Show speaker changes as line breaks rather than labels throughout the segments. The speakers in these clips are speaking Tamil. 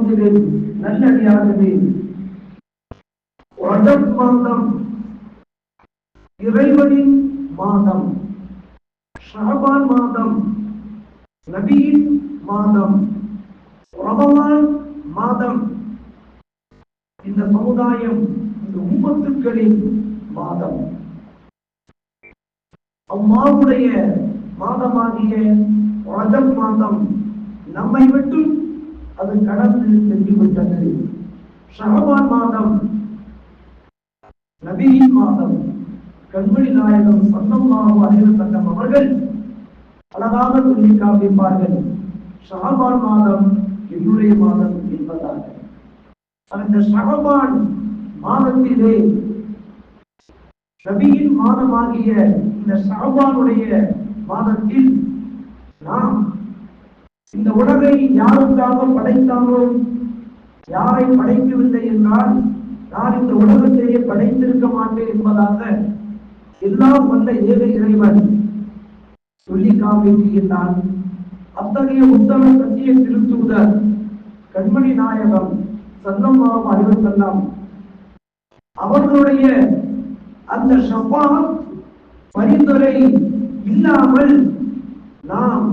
கண்ணியத்திற்குரிய நல்லடியாகவே. ரஜப் மாதம் இறைவனின் மாதம். ஷஹபான் மாதம். நபியின் மாதம். ரமவான் மாதம். இந்த சமுதாயம் இந்த உம்மத்துக்களின் மாதம். அம்மாவுடைய மாதமாகிய ரஜப் மாதம் நம்மை விட்டு அது கடந்து சென்றுவிட்டது ஷஹபான் மாதம் நபியின் மாதம் கண்மணி நாயகம் சன்னமாக அறிவு சங்கம் அவர்கள் அழகாக சொல்லி காண்பிப்பார்கள். ஷஹபான் மாதம் என்னுடைய மாதம் என்பதாக. அந்த ஷஹபான் மாதத்திலே நபியின் மாதமாகிய இந்த ஷஹபானுடைய மாதத்தில் நாம் இந்த உலகை யாருக்காக படைத்தானோ யாரை படைக்கவில்லை என்றால் நான் இந்த உலகத்திலேயே படைத்திருக்க மாட்டேன் என்பதாக எல்லாம் வந்த ஏக இறைவன் சொல்லி காண்பிக்கின்றான் அத்தகைய உத்தம சத்திய திருத்தூதர் கண்மணி நாயகம் சல்லம்மாவும் அறிவர் அவர்களுடைய அந்த ஷபா பரிந்துரை இல்லாமல் நாம்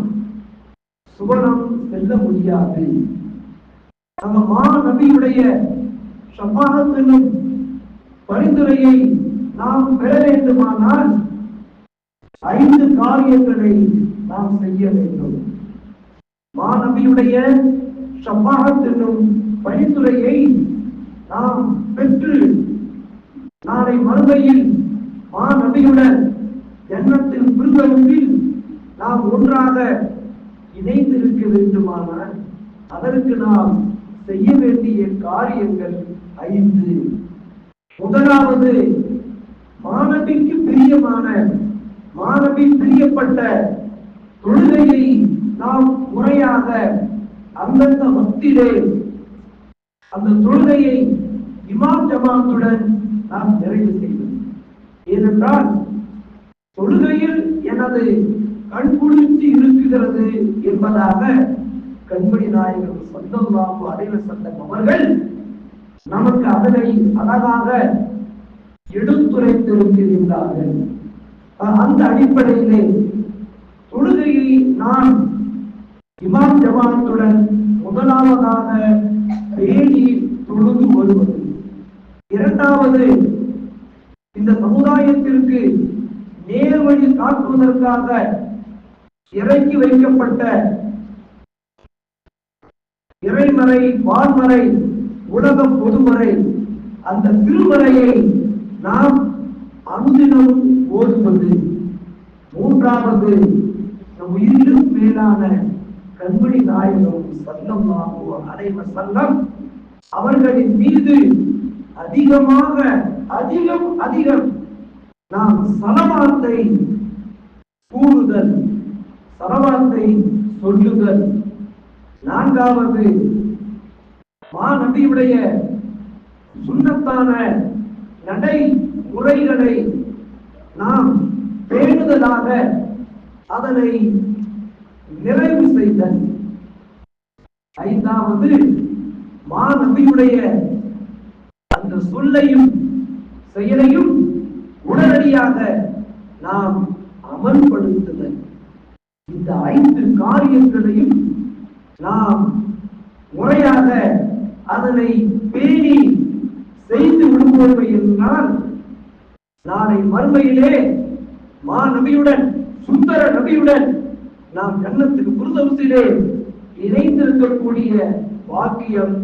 சுவனம் செல்ல முடியாது. நம்ம மா நபியுடைய என்னும் பரிந்துரையை நாம் பெற வேண்டுமானால் ஐந்து காரியங்களை நாம் செய்ய வேண்டும். மாணவியுடைய ஷபாத் என்னும் பரிந்துரையை நாம் பெற்று நாளை மறுமையில் மாணவியுடன் ஜன்னத்தில் பிரிந்தவற்றில் நாம் ஒன்றாக இணைந்திருக்க வேண்டுமானால் அதற்கு நாம் செய்ய வேண்டிய காரியங்கள் ஐந்து. முதலாவது மாணவிக்கு பிரியமான மாணவி பிரியப்பட்ட தொழுகையை நாம் முறையாக அந்தந்த வக்திலே அந்த தொழுகையை இமாம் ஜமாத்துடன் நாம் நிறைவு செய்வோம். ஏனென்றால் தொழுகையில் எனது கண் இருக்கிறது இருக்குகிறது என்பதாக கண்மணி நாயகர் சொந்தமாக அடைவ சந்தம் அவர்கள் நமக்கு அதனை அழகாக எடுத்துரைத்திருக்கின்றார்கள். அந்த அடிப்படையிலே தொழுகையை நான் இமாம் ஜமாத்துடன் முதலாவதாக பேணி தொழுது வருவது. இரண்டாவது இந்த சமுதாயத்திற்கு நேர்வழி காட்டுவதற்காக இறக்கி வைக்கப்பட்ட இறைமறை வான்மறை உலக பொதுமறை அந்த திருமறையை நாம் அனுதினம் ஓதுவது மூன்றாவது நம் உயிரிலும் மேலான கண்மணி நாயகம் சல்லம் அனைவ சல்லம் அவர்களின் மீது அதிகமாக அதிகம் அதிகம் நாம் சலமானத்தை கூறுதல் சலவாத்தை சொல்லுதல் நான்காவது மா நபியுடைய சுண்ணத்தான நடை முறைகளை நாம் பேணுதலாக அதனை நிறைவு செய்தல். ஐந்தாவது மாநபியுடைய அந்த சொல்லையும் செயலையும் உடனடியாக நாம் அமல்படுத்துதல். இந்த ஐந்து காரியங்களையும் நாம் முறையாக அதனை பேணி செய்து விடுவோம் என்றால் நாளை மறுமையிலே மா நபியுடன் சுந்தர நபியுடன் நாம் ஜன்னத்துக்கு புரிதவசிலே இணைந்திருக்கக்கூடிய வாக்கியம்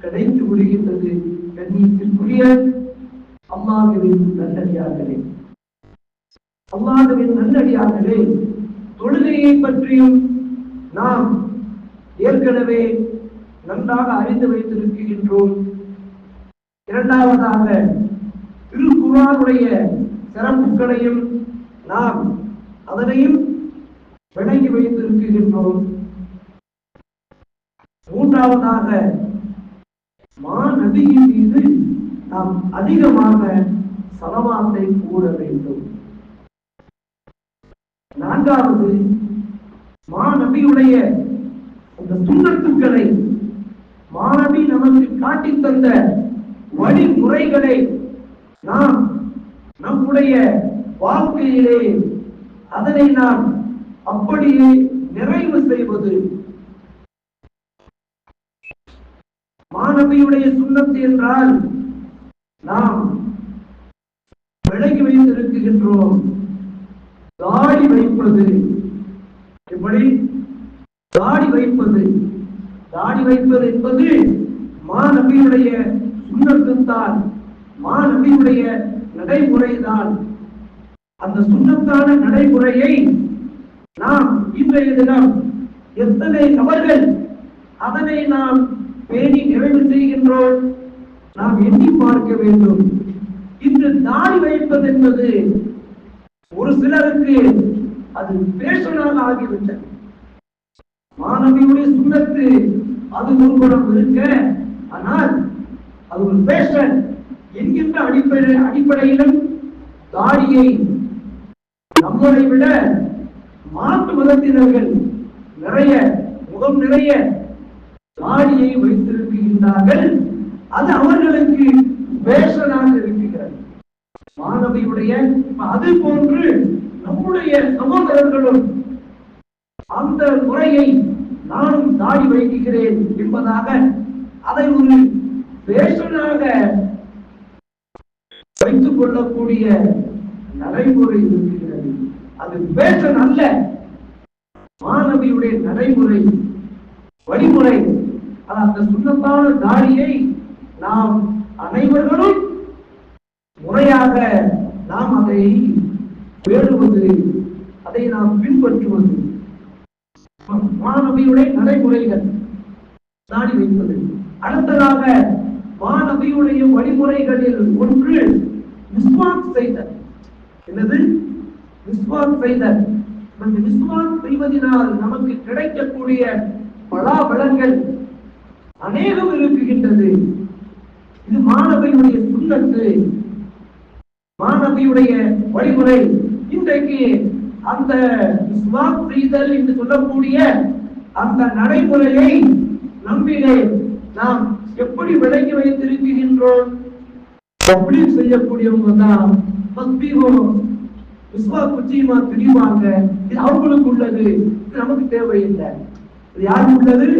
கிடைத்து விடுகின்றது கண்ணியத்திற்குரிய அல்லாஹுவின் நல்லடியார்களே. அல்லாஹுவின் நல்லடியார்களே தொழுகையை பற்றியும் நாம் ஏற்கனவே நன்றாக அறிந்து வைத்திருக்கின்றோம். இரண்டாவதாக திருக்குறானுடைய சிறப்புகளையும் நாம் அதனையும் விளங்கி வைத்திருக்கின்றோம். மூன்றாவதாக மா நபியின் மீது நாம் அதிகமாக சலவாத்தை கூற வேண்டும். நான்காவது மா நபியுடைய அந்த சுண்ணத்துக்களை மாணவி நமக்கு காட்டித் தந்த வழிமுறைகளை நாம் நம்முடைய வாழ்க்கையிலே அதனை நாம் அப்படியே நிறைவு செய்வது. மாணவியுடைய சுண்ணத்து என்றால் நாம் விலகி வைத்திருக்கின்றோம். தாடி வைப்பது. எப்படி? தாடி வைப்பது. தாடி வைப்பது என்பது மாநபியுடைய சுண்ணத்துத்தான். மாநபியுடைய நடைமுறைதான். அந்த சுண்ணத்தான நடைமுறையை நாம் இன்றைய தினம் எத்தனை நபர்கள் அதனை நாம் பேணி நிறைவு செய்கின்றோம்? நாம் எண்ணி பார்க்க வேண்டும். இன்று தாடி வைப்பது என்பது ஒரு சிலருக்கு அது பேஷனாக ஆகிவிட்டது. மாணவியுடைய சுண்ணத்து அது ஒரு குணம் இருக்க ஆனால் அது ஒரு பேஷன் என்கின்ற அடிப்படை அடிப்படையிலும் தாடியை நம்மளை விட மாற்று மதத்தினர்கள் நிறைய முகம் நிறைய தாடியை வைத்திருக்கின்றார்கள். அது அவர்களுக்கு பேஷனாக இருக்கிறது. மாணவியுடைய அது போன்று நம்முடைய சகோதரர்களும் அந்த முறையை நானும் தாடி வைக்கிறேன் என்பதாக அதை ஒரு பேஷனாக வைத்துக் கொள்ளக்கூடிய நடைமுறை இருக்கிறது. அது பேஷன் அல்ல. மாணவியுடைய நடைமுறை வழிமுறை அது அந்த சுண்ணத்தான தாடியை நாம் அனைவர்களும் முறையாக நாம் அதை பேணுவது அதை நாம் பின்பற்றுவது. மாணவியுடைய நடைமுறைகள் நாடி வைப்பது. அடுத்ததாக மாணவியுடைய வழிமுறைகளில் ஒன்று விஸ்வாஸ் செய்தல். என்னது? விஸ்வாஸ் செய்தல். அந்த விஸ்வாஸ் செய்வதனால் நமக்கு கிடைக்கக்கூடிய பலாபலங்கள் அநேகம் இருக்குகின்றது. இது மாணவியுடைய சுண்ணத்து. மாணவியுடைய வழிமுறை இன்றைக்கு அந்த விஸ்வாஸ் புரிதல் என்று சொல்லக்கூடிய அந்த நடைமுறையை நம்பிலே நாம் எப்படி விளங்கி வைத்திருக்கின்றோம்? அப்படி செய்யக்கூடியவங்க தான் தஸ்பீகம் விஸ்வா குச்சியமா தெரியுமாங்க இது அவங்களுக்கு உள்ளது. நமக்கு தேவையில்லை. இது யாருக்கு உள்ளது?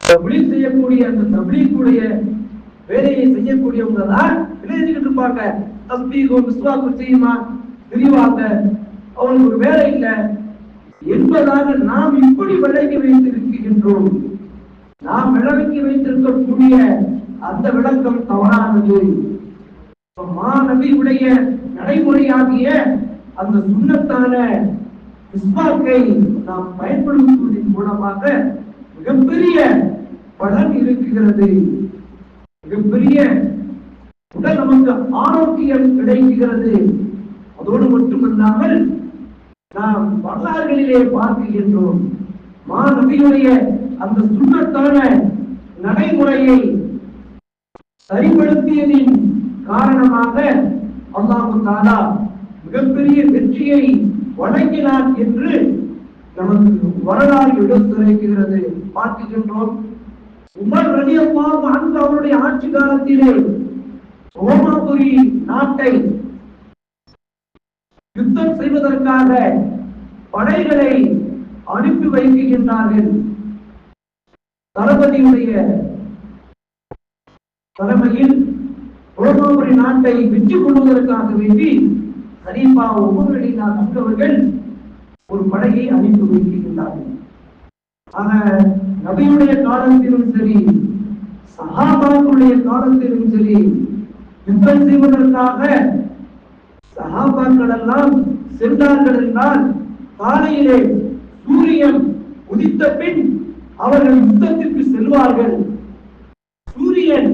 தப்லீக் செய்யக்கூடிய அந்த தப்லீக்குடைய வேலையை செய்யக்கூடியவங்க தான் எழுதிக்கிட்டு இருப்பாங்க. தஸ்பீகம் விஸ்வா செய்யுமா திரிவாங்க அவனுக்கு ஒரு வேலை இல்லை என்பதாக நாம் இப்படி விளக்கி வைத்திருக்கின்றோம் நாம் விளக்கி வைத்திருக்கக்கூடிய அந்த விளக்கம் தவறானது மாநபியுடைய நடைமுறையாகிய அந்த சுண்ணத்தான இஸ்மாக்கை நாம் பயன்படுத்துவதன் மூலமாக மிகப்பெரிய பலன் இருக்கிறது மிகப்பெரிய உடல் நமக்கு ஆரோக்கியம் கிடைக்கிறது அதோடு மட்டுமல்லாமல் நாம் வரலாறுகளிலே பார்க்கின்றோம். மாநபியுடைய அந்த சுண்ணத்தான நடைமுறையை சரிப்படுத்தியதின் காரணமாக அல்லாஹு தாலா மிகப்பெரிய வெற்றியை வழங்கினார் என்று நமக்கு வரலாறு எடுத்துரைக்கிறது. பார்க்கின்றோம். உமர் ரலியல்லாஹு அன்ஹு அவருடைய ஆட்சி காலத்திலே ரோமாபுரி நாட்டை யுத்தம் செய்வதற்காக படைகளை அனுப்பி வைக்கின்றார்கள். தளபதியுடைய தலைமையில் ரோமாபுரி நாட்டை வெற்றி கொள்வதற்காக வேண்டி ஹரீஃபா உமரடினா தங்கவர்கள் ஒரு படையை அனுப்பி வைக்கின்றார்கள். ஆக நபியுடைய காலத்திலும் சரி சகாபாக்களுடைய காலத்திலும் சரி யுத்தம் செய்வதற்காக சகாபாக்கள் எல்லாம் சென்றார்கள் என்றால் காலையிலே சூரியன் உதித்த பின் அவர்கள் யுத்தத்திற்கு செல்வார்கள். சூரியன்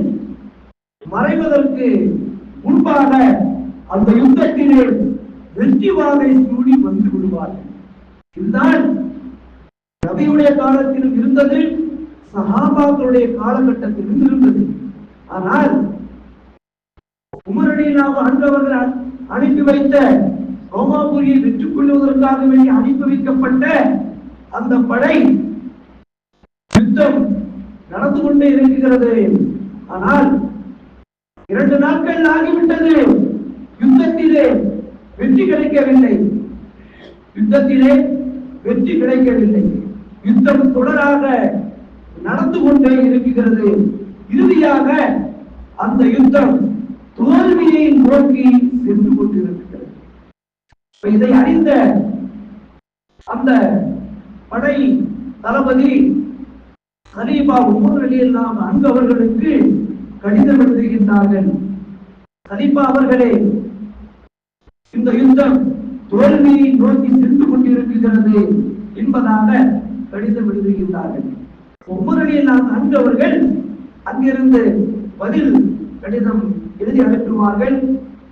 மறைவதற்கு முன்பாக அந்த யுத்தத்திலே வெற்றி வாகை சூடி வந்து விடுவார்கள். இதுதான் நபியுடைய காலத்திலும் இருந்தது சஹாபாக்களுடைய காலகட்டத்திலும் இருந்தது ஆனால் உமரடியிலாக அன்றவர்கள் அனுப்பி வைத்த ரோமாபுரியை வெற்றி கொள்வதற்காக வேண்டி அனுப்பி வைக்கப்பட்ட அந்த படை யுத்தம் நடந்து கொண்டே இருக்கிறது ஆனால் இரண்டு நாட்கள் ஆகிவிட்டது. யுத்தத்திலே வெற்றி கிடைக்கவில்லை. யுத்தத்திலே வெற்றி கிடைக்கவில்லை. யுத்தம் தொடராக நடந்து கொண்டே இருக்கிறது இறுதியாக அந்த யுத்தம் தோல்வியை நோக்கி சென்று கொண்டிருக்கிறது. இப்ப இதை அறிந்த அந்த படை தளபதி ஹலீபா ஒவ்வொரு நிலையெல்லாம் அங்கு அவர்களுக்கு கடிதம் எழுதுகின்றார்கள். ஹலீபா அவர்களே இந்த யுத்தம் தோல்வியை நோக்கி சென்று கொண்டிருக்கிறது என்பதாக கடிதம் எழுதுகின்றார்கள். ஒவ்வொரு அலியல்லாம் அங்கு அவர்கள் அங்கிருந்து பதில் கடிதம் எழுதி அனுப்புவார்கள்.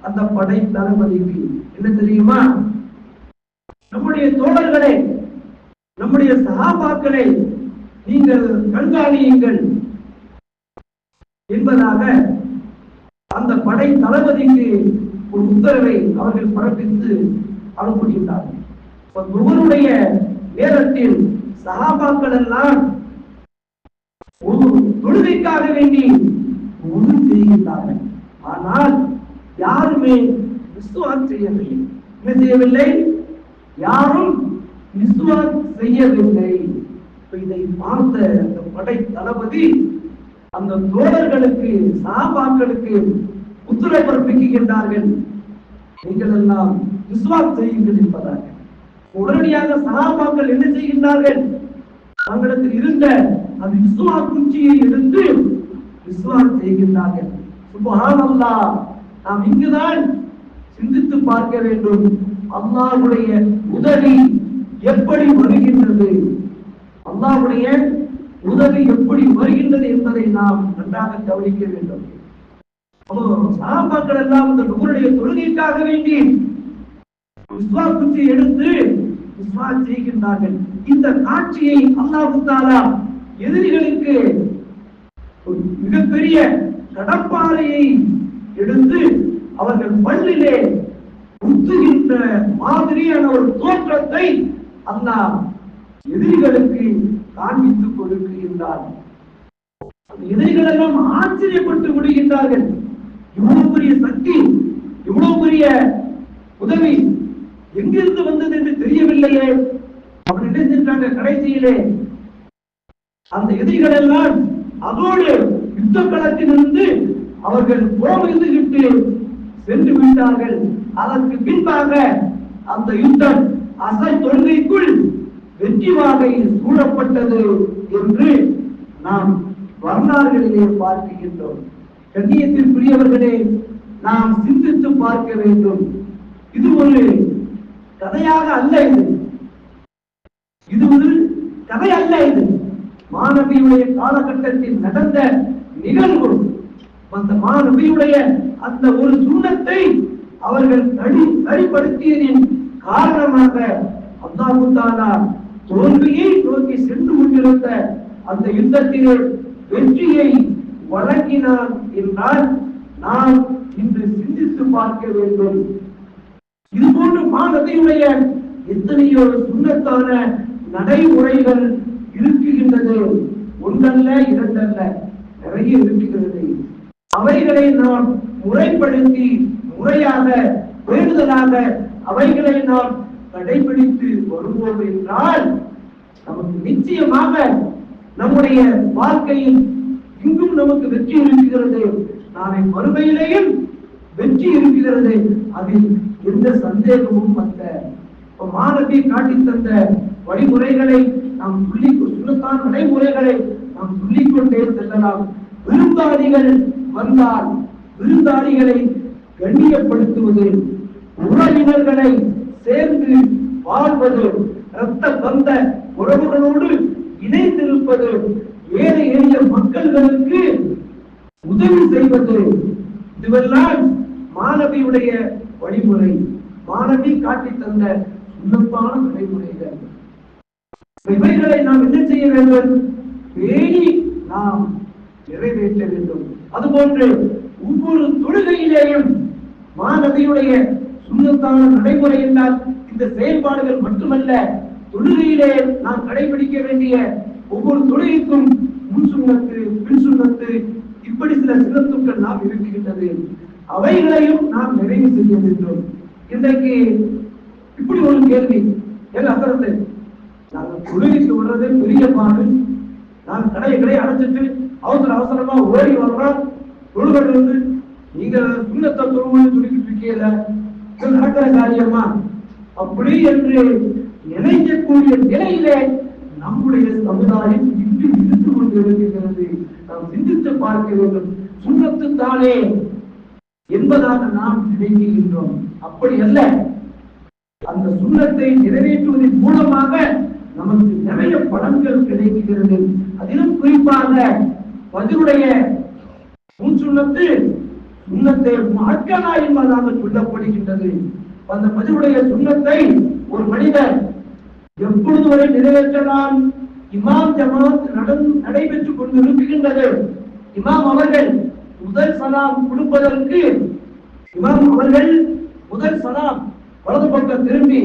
அந்த படை தளபதிக்கு. என்ன தெரியுமா? நம்முடைய தோழர்களே நம்முடைய சகாபாக்களை நீங்கள் கண்காணியுங்கள் என்பதாக அந்த படை தளபதிக்கு ஒரு உத்தரவை அவர்கள் பிறப்பித்து அனுப்புகின்றார்கள் ஒருவருடைய நேரத்தில் சகாபாக்கள் எல்லாம் ஒரு தொழுகைக்காக வேண்டி ஒன்று செய்கின்றார்கள். ஆனால் யாருமே விசுவாஸ் செய்யவில்லை. என்ன செய்யவில்லை? யாரும் விசுவாஸ் செய்யவில்லை. இதை பார்த்த அந்த படை தளபதி அந்த தோழர்களுக்கு சாபாக்களுக்கு உத்தரவு பிறப்பிக்கின்றார்கள். நீங்கள் எல்லாம் விசுவாஸ் செய்யுங்கள் என்பதாக. உடனடியாக சகாபாக்கள் என்ன செய்கின்றார்கள்? தங்களிடத்தில் இருந்த அந்த விசுவா குச்சியை எடுத்து விசுவாஸ் செய்கின்றார்கள். சுபஹானல்லாஹ் நாம் இங்குதான் சிந்தித்து பார்க்க வேண்டும். அல்லாஹ்வுடைய உதவி எப்படி வருகின்றது? அல்லாஹ்வுடைய உதவி எப்படி வருகின்றது என்பதை நாம் நன்றாக கவனிக்க வேண்டும். சாபாக்கள் எல்லாம் இந்த நுகருடைய தொழுகைக்காக வேண்டி விஸ்வாஸ் குச்சி எடுத்து விஸ்வாஸ் செய்கின்றார்கள். இந்த காட்சியை அல்லாஹு தாலா எதிரிகளுக்கு மிகப்பெரிய கடப்பாறையை எடுத்து அவர்கள் மண்ணிலே குத்துகின்ற மாதிரியான ஒரு தோற்றத்தை அந்த எதிரிகளுக்கு காண்பித்துக் கொடுக்கின்றார் அந்த எதிரிகள் எல்லாம் ஆச்சரியப்பட்டு விடுகின்றார்கள். இவ்வளவு பெரிய சக்தி இவ்வளவு பெரிய உதவி எங்கிருந்து வந்தது என்று தெரியவில்லையே. அவர் என்ன சென்றாங்க கடைசியிலே. அந்த எதிரிகள் எல்லாம் அதோடு யுத்த களத்திலிருந்து அவர்கள் போவிட்டு சென்று விட்டார்கள். அதற்கு பின்பாக அந்த யுத்தம் அசை தொழுகைக்குள் வெற்றி வாகையில் சூழப்பட்டது என்று நாம் வரலாறுகளிலே பார்க்கின்றோம். கண்ணியத்திற்குரியவர்களே நாம் சிந்தித்து பார்க்க வேண்டும். இது ஒரு கதையாக அல்ல இது. இது ஒரு கதை அல்ல இது. மாணவியுடைய காலகட்டத்தில் நடந்த நிகழ்வு. அந்த மாணவியுடைய அந்த ஒரு சுண்ணத்தை அவர்கள் தடி சரிப்படுத்தியதின் காரணமாக அல்லாஹு தாலா தோல்வியை நோக்கி சென்று கொண்டிருந்த அந்த யுத்தத்திலே வெற்றியை வழங்கினான் என்றால் நாம் இன்று சிந்தித்து பார்க்க வேண்டும். இது போன்ற மாணவியுடைய எத்தனையோ சுண்ணத்தான நடைமுறைகள் இருக்குகின்றது. ஒன்றல்ல இரண்டல்ல. நிறைய இருக்கிறது. அவைகளை நாம் முறைப்படுத்தி முறையாக வேண்டுதலாக அவைகளை நாம் கடைபிடித்து வருவோம் என்றால் நமக்கு நிச்சயமாக நம்முடைய வாழ்க்கையில் இங்கும் நமக்கு வெற்றி இருக்கிறது. நாளை மறுமையிலேயும் வெற்றி இருக்கிறது. அதில் எந்த சந்தேகமும் அல்ல மாணவி காட்டி தந்த வழிமுறைகளை நாம் சொல்லி சொல்லத்தான் நடைமுறைகளை நாம் சொல்லிக்கொண்டே செல்லலாம். விருந்தாளிகள் வந்தால் விருந்தாளிகளை கண்ணியப்படுத்துவது உறவினர்களை சேர்ந்து வாழ்வது இரத்த பந்த உறவுகளோடு இணைந்திருப்பது ஏழை எளிய மக்கள்களுக்கு உதவி செய்வது. இதுவெல்லாம் மாணவியுடைய வழிமுறை. மாணவி காட்டி தந்த சுண்ணப்பான நடைமுறைகள். இவைகளை நாம் என்ன செய்ய வேண்டும்? பேணி நாம் நிறைவேற்ற வேண்டும். அதுபோன்று ஒவ்வொரு தொழுகையிலேயும் மாணவியுடைய சுண்ணத்தான நடைமுறை என்றால் இந்த செயல்பாடுகள் மட்டுமல்ல தொழுகையிலே நாம் கடைபிடிக்க வேண்டிய ஒவ்வொரு தொழுகைக்கும் முன் சுண்ணத்து பின் சுண்ணத்து இப்படி சில சின்னத்துக்கள் நாம் இருக்கின்றது. அவைகளையும் நாம் நிறைவு செய்ய வேண்டும். இன்றைக்கு இப்படி ஒரு கேள்வி என் அக்கறத்தை நாங்கள் தொழுகை சொல்றது பெரிய பாடு. நான் கடையை கடையை அடைச்சிட்டு அவசர அவசரமா ஓடி வர்றோம் தொழுகிறது வந்து நீங்க சுண்ணத்தை தொழுவுன்னு சொல்லிக்கிட்டு இருக்கீங்க இது நடக்கிற காரியமா? அப்படி என்று நினைக்கக்கூடிய நிலையிலே நம்முடைய சமுதாயம் இன்று இருந்து கொண்டு இருக்கின்றது நாம் சிந்தித்து பார்க்க வேண்டும். சுண்ணத்து தானே என்பதாக நாம் நினைக்கின்றோம். அப்படி அல்ல. அந்த சுண்ணத்தை நிறைவேற்றுவதன் மூலமாக நமக்கு நிறைய படங்கள் கிடைக்கிறது. அதிலும் குறிப்பாக பதிலுடைய முன்சுண்ணத்து சுண்ணத்தை மாற்றலா என்பதாக சொல்லப்படுகின்றது. அந்த பதிலுடைய சுண்ணத்தை ஒரு மனிதர் எப்பொழுது வரை நிறைவேற்றலாம் இமாம் ஜமாத் நடந்து நடைபெற்றுக் கொண்டிருக்கின்றது. இமாம் அவர்கள் முதல் சலாம் கொடுப்பதற்கு இமாம் அவர்கள் முதல் சலாம் வலது பக்கம் திரும்பி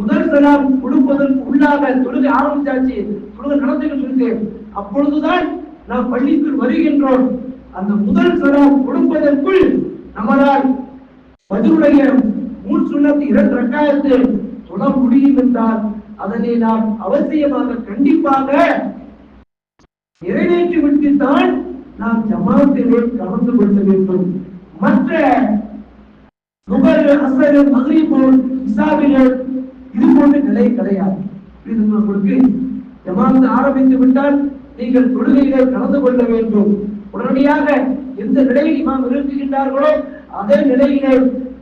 முதல் சலாம் கொடுப்பதற்கு உள்ளாக தொழுகை ஆரம்பிச்சாச்சு. தொழுகை நடந்துகிட்டு இருக்கு அப்பொழுதுதான் நாம் பள்ளிக்குள் வருகின்றோம். அந்த முதல் சலாம் கொடுப்பதற்குள் நம்மளால் பதிலுடைய மூன் சுண்ணத்து இரண்டு ரக்காயத்து தொட முடியும் என்றால் அதனை நாம் அவசியமாக கண்டிப்பாக நிறைவேற்றி விட்டுத்தான் நாம் ஜமாத்திலே கலந்து கொள்ள வேண்டும். மற்ற நுகர் அசர் மகிழ்போல் இசாவிகள் இது போன்ற நிலை கிடையாது. இது உங்களுக்கு ஜமாத்து ஆரம்பித்து விட்டால் நீங்கள் தொழுகையிலே கலந்து கொள்ள வேண்டும். உடனடியாக எந்த நிலையில் இமாம் இருக்குகின்றார்களோ அதே நிலையிலே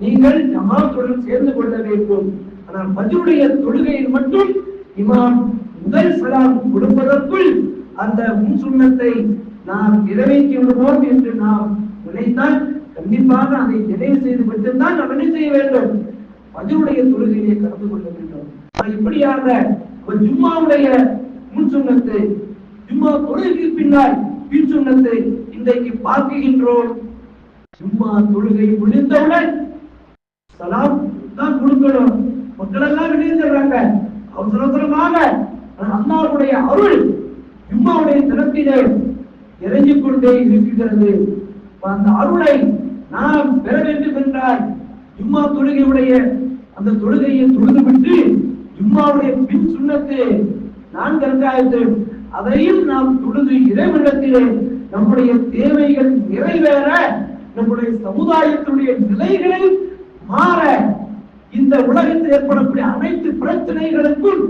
நீங்கள் ஜமாத்துடன் சேர்ந்து கொள்ள வேண்டும். ஆனால் பதிலுடைய தொழுகையில் மட்டும் இமாம் முதல் சலாம் கொடுப்பதற்குள் அந்த முன் சுண்ணத்தை நாம் நிறைவேற்றி விடுவோம் என்று நாம் நினைத்தால் கண்டிப்பாக அதை நிறைவு செய்து மட்டும்தான் நாம் என்ன செய்ய வேண்டும்? பதிலுடைய தொழுகையிலே கலந்து கொள்ள வேண்டும். ஆனால் இப்படியாக ஒரு ஜும்மாவுடைய முன் சுண்ணத்தை ஜும்மா தொழுகைக்கு பின்னால் பின் சுண்ணத்தை இன்றைக்கு பார்க்கின்றோம் ஜும்மா தொழுகை முடிந்தவுடன் சலாம் தான் கொடுக்கணும். மக்கள் எல்லாம் வெளியேறாங்க அவசர அவசரமாக அல்லாவுடைய அருள் ஜும்மாவுடைய தினத்திலே இறங்கி கொண்டே இருக்கிறது அந்த அருளை நாம் பெற வேண்டும் என்றால் ஜும்மா தொழுகையுடைய அந்த தொழுகையை தொழுதுவிட்டு ஜும்மாவுடைய பின் சுண்ணத்து நான்கு ரக்காயத்து அதையும் நாம் தொழுது இறைவனிடத்திலே நம்முடைய தேவைகள் நிறைவேற நம்முடைய சமுதாயத்தினுடைய நிலைகளில் மாற இந்த உலகத்தில் ஏற்படக்கூடிய அனைத்து பிரச்சனைகளுக்கும்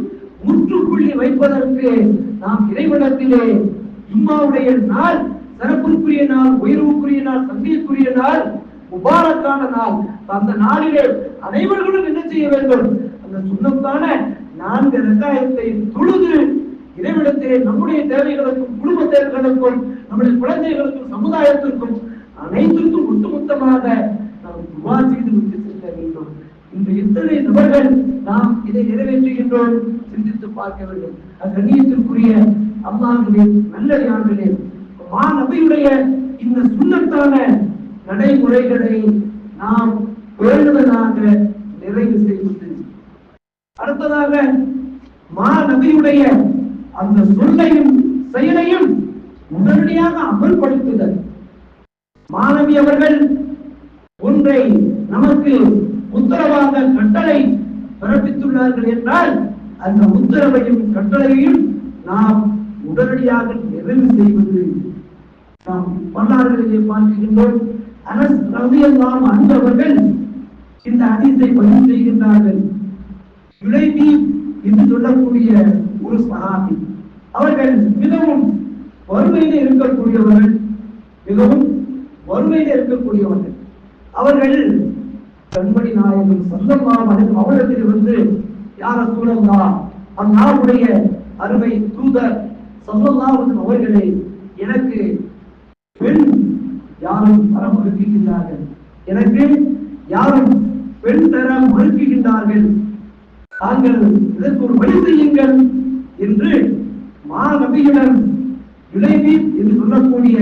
முற்றுப்புள்ளி வைப்பதற்கு நாம் இறைவனத்திலே ஜும்மாவுடைய நாள் சிறப்புக்குரிய நாள் உயர்வுக்குரிய நாள் சந்தியக்குரிய நாள் முபாரக்கான நாள். அந்த நாளிலே அனைவர்களும் என்ன செய்ய வேண்டும்? அந்த சுண்ணத்தான நான்கு ரசாயத்தை தொழுது இறைவிடத்திலே நம்முடைய தேவைகளுக்கும் குடும்ப தேவைகளுக்கும் நம்முடைய குழந்தைகளுக்கும் சமுதாயத்திற்கும் அனைத்திற்கும் ஒட்டுமொத்தமாக நாம் துவா செய்து விட்டு செல்ல வேண்டும். இன்று எத்தனை நபர்கள் நாம் இதை நிறைவேற்றுகின்றோம் சிந்தித்து பார்க்க வேண்டும். அது கண்ணியத்திற்குரிய அல்லாஹ்விலே நல்லடியார்களே மா நபியுடைய இந்த சுண்ணத்தான நடைமுறைகளை நாம் வேண்டுவதாக நிறைவு செய்வது. அடுத்ததாக மா நபியுடைய அந்த சொல்லையும் செயலையும் உடனடியாக அமல்படுத்துதல். மாணவி அவர்கள் ஒன்றை நமக்கு உத்தரவாக கட்டளை பிறப்பித்துள்ளார்கள் என்றால் அந்த உத்தரவையும் கட்டளையையும் நாம் உடனடியாக நிறைவு செய்வது. நாம் வரலாறுகளிலே பார்க்கின்றோம் அனஸ் ரலியல்லாஹு அன்ஹு அவர்கள் இந்த அதிசை பதிவு செய்கின்றார்கள். இளைவி என்று சொல்லக்கூடிய ஒரு சகாபி அவர்கள் மிகவும் வறுமையில இருக்கக்கூடியவர்கள் மிகவும் வறுமையில இருக்கக்கூடியவர்கள். அவர்கள் கண்மணி நாயகன் சொல்லலாம் அவரிடத்தில் வந்து யார சூழல்லா அந்நாளுடைய அருமை தூதர் சொந்தமாக அவர்களை எனக்கு பெண் யாரும் தர எனக்கு யாரும் பெண் தர மறுக்குகின்றார்கள் தாங்கள் இதற்கு ஒரு வழி செய்யுங்கள் என்று மாநபியிடம் இளைவி என்று சொல்லக்கூடிய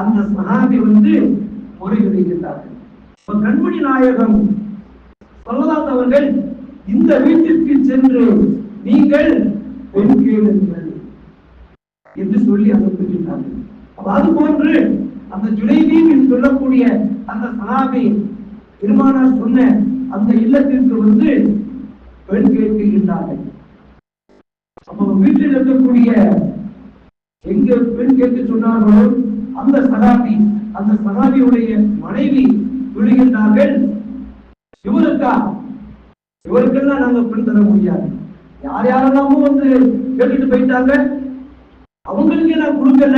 அந்த சகாபி வந்து முறையிடுகின்றார்கள். கண்மணி நாயகம் சொல்லலாம் அவர்கள் இந்த வீட்டிற்கு சென்று நீங்கள் பெண் கேளுங்கள் என்று சொல்லி அனுப்புகின்றார்கள் அது போன்று அந்த ஜுலைபீம் என்று சொல்லக்கூடிய அந்த சனாபி பெருமானார் சொன்ன அந்த இல்லத்திற்கு வந்து பெண் கேட்கின்றார்கள் அப்போ வீட்டில் இருக்கக்கூடிய எங்க பெண் கேட்க சொன்னார்களோ அந்த சகாபி அந்த சகாபியுடைய மனைவி சொல்லுகின்றார்கள் இவருக்கா? இவருக்கெல்லாம் நாங்க பெண் தர முடியாது. யார் யாரெல்லாமோ வந்து கேட்டுட்டு போயிட்டாங்க. அவங்களுக்கு நான் கொடுக்கல.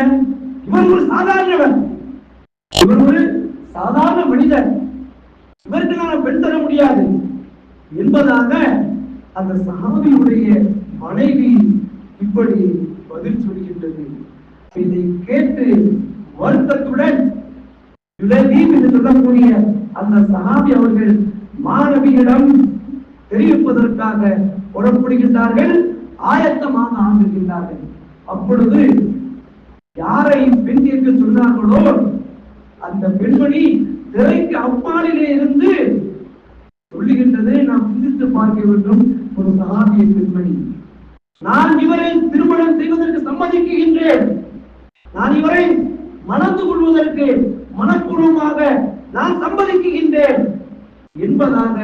இவர் ஒரு சாதாரணவன் இவர் ஒரு சாதாரண மனிதர் இவருக்கு நான் பெண் தர முடியாது. என்பதாக அந்த சாமியுடைய மனைவி இப்படி பதில் சொல்கின்றது. இதை கேட்டு வருத்தத்துடன் யுலதீப் என்று சொல்லக்கூடிய அந்த சகாபி அவர்கள் மாணவியிடம் தெரிவிப்பதற்காக புறப்படுகின்றார்கள் ஆயத்தமாக ஆகுகின்றார்கள் அப்பொழுது யாரை பெண் என்று சொன்னார்களோ அந்த பெண்மணி திரைக்கு அப்பாலிலே இருந்து சொல்லுகின்றதை நாம் சிந்தித்து பார்க்க வேண்டும். ஒரு சகாபிய பெண்மணி. நான் இவரை திருமணம் செய்வதற்கு சம்மதிக்குகின்றேன். நான் இவரை மணந்து கொள்வதற்கு மனப்பூர்வமாக நான் சம்மதிக்குகின்றேன் என்பதாக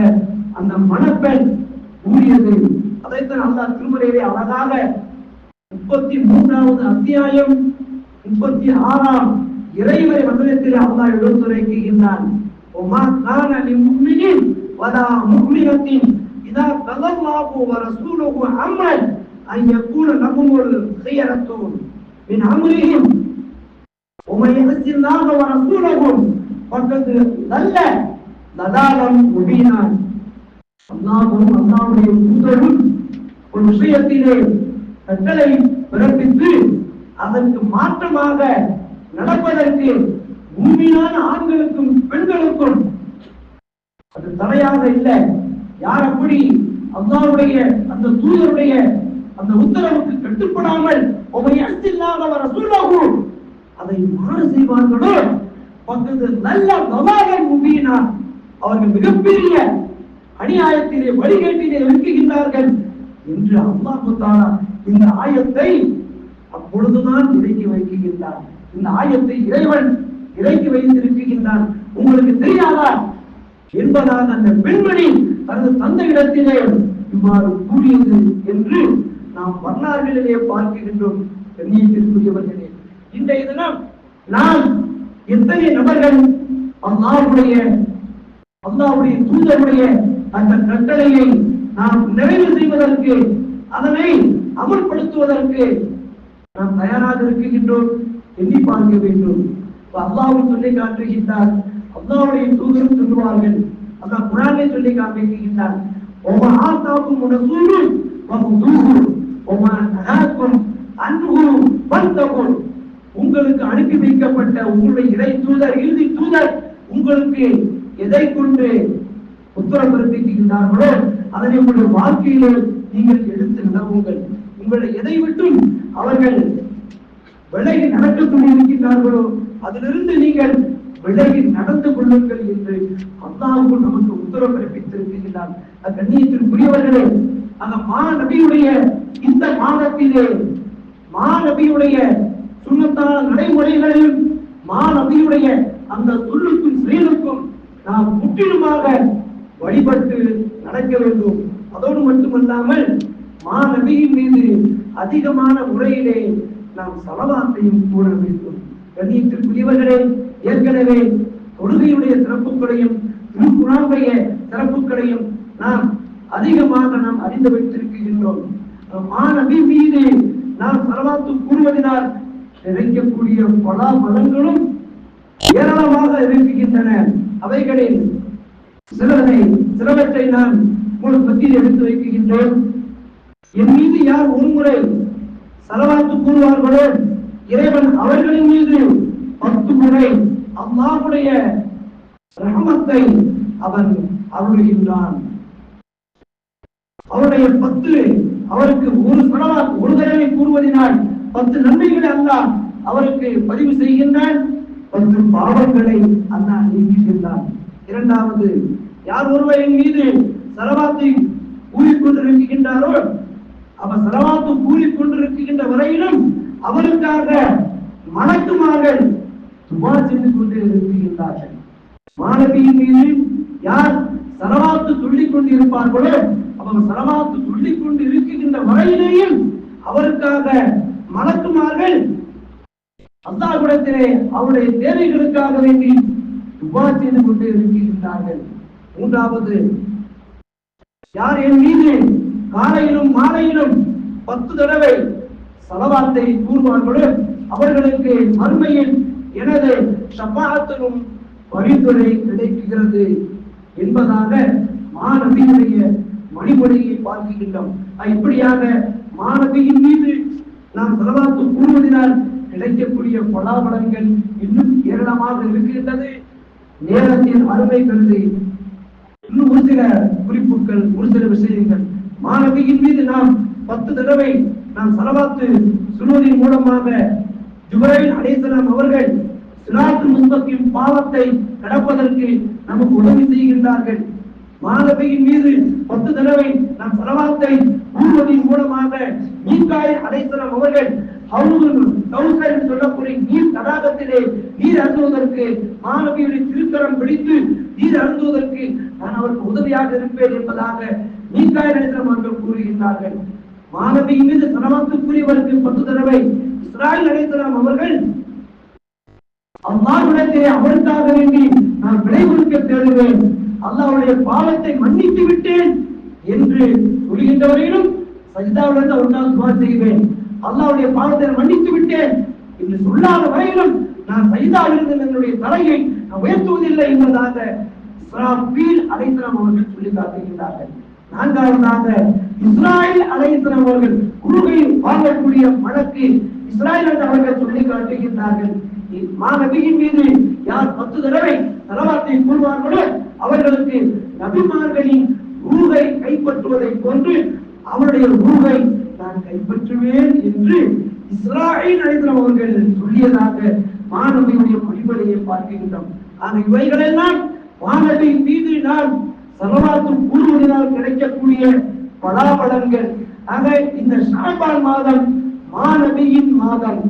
அந்த மணப்பெண் கூறியது. அதைத்தான் அல்லாஹ் திருமறையிலே அழகாக முப்பத்தி மூன்றாவது அத்தியாயம் முப்பத்தி ஆறாம் இறைவரை மந்திரத்தில் அல்லாஹ் எடுத்துரைக்கின்றான் وما كان لمؤمن ولا مؤمنة إذا قضى الله ورسوله أمرا أن يكون لهم الخيرة من أمرهم ومن يعص الله ورسوله فقد ضل ضلالا مبينا அல்லாஹும் அல்லாவுடைய தூதரும் ஒரு விஷயத்திலே கட்டளை பிறப்பித்து அதற்கு மாற்றமாக நடப்பதற்கு உண்மையான ஆண்களுக்கும் பெண்களுக்கும் அது தடையாக இல்லை. யார் அப்படி அல்லாவுடைய அந்த தூதருடைய அந்த உத்தரவுக்கு கட்டுப்படாமல் உமையத்தில்லாத வர அதை மாறு செய்வார்களோ? பக்கத்து நல்ல கவாகன் முகியினார் அவர்கள் மிகப்பெரிய அநியாயத்திலே வழிகேட்டிலே இருக்குகின்றார்கள் என்று அல்லாஹு தாலா இந்த ஆயத்தை அப்பொழுதுதான் விலக்கி வைக்கின்றார் இந்த ஆயத்தை இறைவன் இறக்கி வைத்திருக்கின்றான் உங்களுக்கு தெரியாதா? என்பதால் அந்த பெண்மணி தனது தந்தையிடத்திலே இவ்வாறு கூறியது என்று நாம் வரலாறுகளிலே பார்க்கின்றோம். கண்ணியத்திற்குரியவர்களே இன்றைய தினம் நாம் எத்தனை நபர்கள் அல்லாவுடைய அல்லாவுடைய தூதருடைய அந்த கட்டளையை நாம் நிறைவு செய்வதற்கு அதனை அமல்படுத்துவதற்கு நாம் தயாராக இருக்கின்றோம். எண்ணி பார்க்க வேண்டும். அல்லாவும் சொல்லி காட்டுகின்றார். அல்லாவுடைய தூதரும் சொல்லுவார்கள். அதான் குரானை சொல்லி காண்பிக்கின்றார் ஒவ்வொரு ஆத்தாக்கும் உனசூரு வகுதூரு. ஒவ்வொரு நகாக்கும் அன்பு பந்தகும் உங்களுக்கு அனுப்பி வைக்கப்பட்ட உங்களுடைய இடை தூதர் இறுதி தூதர் உங்களுக்கு எதை கொண்டு உத்தரவு பிறப்பிக்கின்றார்களோ அதனை உங்களுடைய வாழ்க்கையிலே நீங்கள் எடுத்து நிலவுங்கள் உங்களை எதை விட்டும் அவர்கள் விலகி நடக்கக் கொண்டிருக்கின்றார்களோ அதிலிருந்து நீங்கள் விலகி நடந்து கொள்ளுங்கள் என்று அல்லாஹ் நமக்கு உத்தரவு பிறப்பித்திருக்கின்றார் அந்த கண்ணியத்திற்குரியவர்களே அந்த மாநபியுடைய இந்த மாதத்திலே மாநபியுடைய சுண்ணத்தால் சுண்ணத்தான நடைமுறைகளையும் மாநபியுடைய அந்த சொல்லுக்கும் செயலுக்கும் நாம் முற்றிலுமாக வழிபட்டு நடக்க வேண்டும். அதோடு மட்டுமல்லாமல் மாநபியின் மீது அதிகமான முறையிலே நாம் சலவாத்தையும் கூற வேண்டும். கண்ணியத்திற்குரியவர்களே ஏற்கனவே தொழுகையுடைய சிறப்புகளையும் திருக்குறானுடைய சிறப்புகளையும் நாம் அதிகமாக நாம் அறிந்து வைத்திருக்கின்றோம். மாணவி மீது நாம் சலவாத்து கூறுவதனால் நிறைக்கக்கூடிய பல பலங்களும் ஏராளமாக இருக்கின்றன. அவைகளில் சிலரை சிலவற்றை நான் உங்களுக்கு பத்தியில் எடுத்து வைக்கின்றேன். என் மீது யார் ஒருமுறை செலவாத்து கூறுவார்களோ. இறைவன் அவர்களின் மீது பத்து முறை அல்லாவுடைய ரகமத்தை அவன் அருள்கின்றான். அவருடைய பத்து அவருக்கு ஒரு சலவா ஒரு தடவை கூறுவதனால் பத்து நன்மைகளை அல்லாஹ் அவருக்கு பதிவு செய்கின்றான். பத்து பாவங்களை அண்ணா நீக்குகின்றான். இரண்டாவது யார் ஒருவரின் மீது செலவாத்தை கூறிக்கொண்டிருக்கின்றாரோ அவர் சலவாத்து கூறிக்கொண்டிருக்கின்ற வரையிலும் அவருக்காக மணக்குமார்கள் துவா செய்து கொண்டே இருக்கின்றார்கள். மாணவியின் மீது யார் செலவாத்து சொல்லிக் கொண்டு இருப்பார்களோ அவர் செலவாத்து சொல்லிக் கொண்டு இருக்கின்ற வரையிலேயும் அவருக்காக மணக்குமார்கள் அல்லாஹ்விடத்திலே அவருடைய தேவைகளுக்காக வேண்டி துவா செய்து கொண்டு இருக்கின்றார்கள். மூன்றாவது யார் என் மீது காலையிலும் மாலையிலும் பத்து தடவை சலவாத்தை கூறுவார்களோ அவர்களுக்கு மறுமையில் எனது ஷபாத்திலும் பரிந்துரை கிடைக்கிறது என்பதாக மாணவியுடைய மணிமொழியை பார்க்கின்றோம். இப்படியாக மாணவியின் மீது நாம் செலவாத்து கூறுவதனால் கிடைக்கக்கூடிய பலாபலன்கள் இன்னும் ஏராளமாக இருக்கின்றது. நேரத்தின் அருமை கருதி இன்னும் ஒரு சில குறிப்புகள் ஒரு சில விஷயங்கள் மாணவியின் மீது நாம் பத்து தடவை நாம் செலவாத்து சுருவதின் மூலமாக ஜுபரைல் அலைசலாம் அவர்கள் சிராத்து முஸ்தகிம் பாவத்தை கடப்பதற்கு நமக்கு உதவி செய்கின்றார்கள். மாணவியின் மீது பத்து தடவை நாம் சலவாத்தை கூறுவதன் மூலமாக மீன்காய் அலைசலாம் அவர்கள் ஹவுதுல் கௌசர் என்று சொல்லக்கூடிய நீர் தடாகத்திலே நீர் அருந்துவதற்கு மாணவியுடைய திருக்கரம் பிடித்து நீர் அருந்துவதற்கு நான் அவருக்கு உதவியாக இருப்பேன் என்பதாக மீன்காய் அவர்கள் கூறுகின்றார்கள். மாணவி மீது சலவாத்துக்குரியவருக்கு பத்து தடவை இஸ்ராயல் அலைசலாம் அவர்கள். அல்லாஹ்விடத்திலே அவருக்காக வேண்டி நான் விடை கொடுக்க தேடுவேன். அல்லாவுடைய பாவத்தை மன்னித்து விட்டேன் என்று சொல்கின்றவரையிலும் வரையிலும் சஜிதாவுடன் அவருக்காக துவா செய்வேன். அல்லாவுடைய பாவத்தை மன்னித்து விட்டேன் என்று சொல்லாத வரையிலும் நான் சஜிதாவிலிருந்து என்னுடைய தலையை நான் உயர்த்துவதில்லை என்பதாக இஸ்ராபீல் அலைஹிஸ்ஸலாம் அவர்கள் சொல்லி காட்டுகின்றார்கள். நான்காவதாக இஸ்ராயல் அலைத்தன அவர்கள் குருவை வாழக்கூடிய வழக்கு இஸ்ராயல் அவர்கள் சொல்லி காட்டுகின்றார்கள். மாநபியின் மீது யார் பத்து தடவை தலவாத்தை கூறுவார்களோ அவர்களுக்கு நபிமார்களின் ரூகை கைப்பற்றுவதை போன்று அவருடைய ரூகை நான் கைப்பற்றுவேன் என்று இஸ்ராயல் அழைத்தம் அவர்கள் சொல்லியதாக மாணவியுடைய பணிபடையை பார்க்கின்றோம். ஆக இவைகளெல்லாம் மாணவியின் மீது நான் சலவாத்து கூறுவதனால் கிடைக்கக்கூடிய பலாபலங்கள் ஆக இந்த ஷாபான் மாதம் மாணவியின் மாதம்.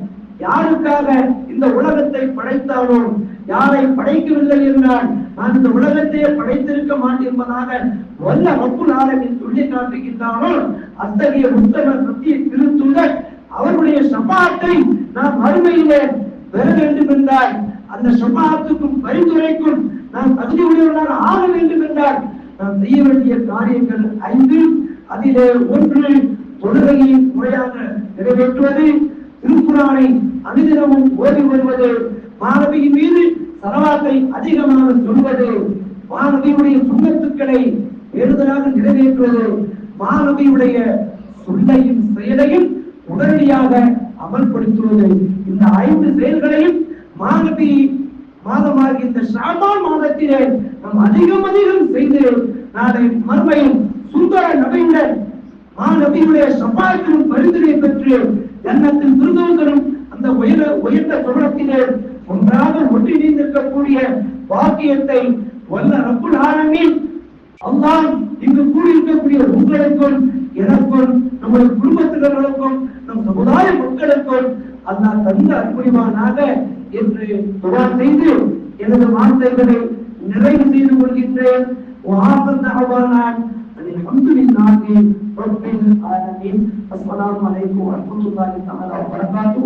யாருக்காக இந்த உலகத்தை படைத்தானோ யாரை படைக்கவில்லை என்றால் நான் இந்த உலகத்தையே படைத்திருக்க மாட்டேன் என்பதாக வல்ல ரப்புல் ஆலமின் சொல்லி காட்டுகின்றானோ அத்தகைய உத்தம சத்திய திருத்தூதர் அவருடைய சபாத்தை நாம் மறுமையிலே பெற வேண்டும் என்றால் அந்த சபாத்துக்கும் பரிந்துரைக்கும் நாம் தகுதி உடையவர்களாக ஆக வேண்டும் என்றால் நாம் செய்ய வேண்டிய காரியங்கள் ஐந்து அதிலே ஒன்று தொழுகையை முறையாக நிறைவேற்றுவது திருக்குறானை அனுதினமும் ஓதி வருவது மாணவியின் மீது சரவாத்தை அதிகமாக சொல்வது மாணவியுடைய சுண்ணத்துக்களை பெறுதலாக நிறைவேற்றுவது மாணவியுடைய சொல்லையும் செயலையும் உடனடியாக அமல்படுத்துவது. இந்த ஐந்து செயல்களையும் மாணவி மாதமாகிய இந்த ஷாபான் மாதத்திலே நாம் அதிகம் அதிகம் செய்து நாளை மறுமையும் சுந்தர நபியுடன் மாநபியுடைய சபாயத்திலும் பரிந்துரை பெற்று எண்ணத்தில் திருந்தவர்களும் அந்த உயர உயர்ந்த தொடரத்திலே ஒன்றாக ஒன்றிணைந்திருக்கக்கூடிய பாக்கியத்தை வல்ல ரப்புல் ஆலமீன் அல்லாஹ் இங்கு கூடியிருக்கக்கூடிய உங்களுக்கும் எனக்கும் நம்முடைய குடும்பத்தினர்களுக்கும் நம் சமுதாய மக்களுக்கும் அல்லாஹ் தந்த அற்புதமானாக என்று துவா செய்து எனது வார்த்தைகளை நிறைவு செய்து கொள்கின்றேன் وآخر دعوانا أن الحمد لله رب العالمين السلام عليكم ورحمة الله تعالى وبركاته